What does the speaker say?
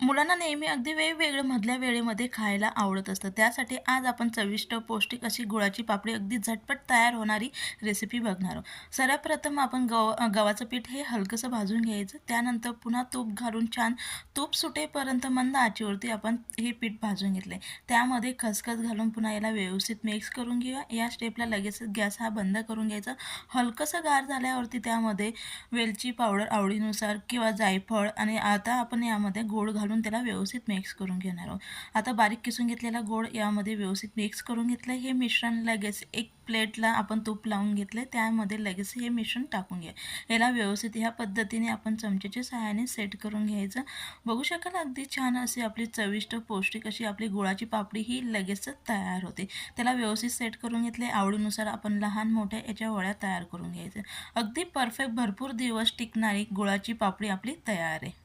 मुलांना नेहमी अगदी वेगवेगळं मधल्या वेळेमध्ये खायला आवडत असतं. त्यासाठी आज आपण चविष्ट पौष्टिक अशी गुळाची पापडी अगदी झटपट तयार होणारी रेसिपी बघणार आहोत. सर्वप्रथम आपण गव गव्हाचं पीठ हे हलकंसं भाजून घ्यायचं. त्यानंतर पुन्हा तूप घालून छान तूप सुटेपर्यंत मंद आचेवरती आपण हे पीठ भाजून घेतले त्यामध्ये खसखस घालून पुन्हा याला व्यवस्थित मिक्स करून घेऊया. या स्टेपला लगेच गॅस हा बंद करून घ्यायचा. हलकंसं गार झाल्यावरती त्यामध्ये वेलची पावडर आवडीनुसार किंवा जायफळ आणि आता आपण यामध्ये गोड घालून त्याला व्यवस्थित मिक्स करून घेणार आहोत. आता बारीक किसून घेतलेला गोड यामध्ये व्यवस्थित मिक्स करून घेतलं हे मिश्रण लगेच एक प्लेटला आपण तूप लावून घेतलं त्यामध्ये लगेच हे मिश्रण टाकून घ्या. याला व्यवस्थित ह्या पद्धतीने आपण चमच्याच्या सहाय्याने सेट करून घ्यायचं. बघू शकाल अगदी छान अशी आपली चविष्ट पौष्टिक अशी आपली गुळाची पापडी ही लगेचच तयार होते. त्याला व्यवस्थित सेट करून घेतले. आवडीनुसार आपण लहान मोठ्या याच्या वळ्या तयार करून घ्यायचं अगदी परफेक्ट भरपूर दिवस टिकणारी गुळाची पापडी आपली तयार आहे.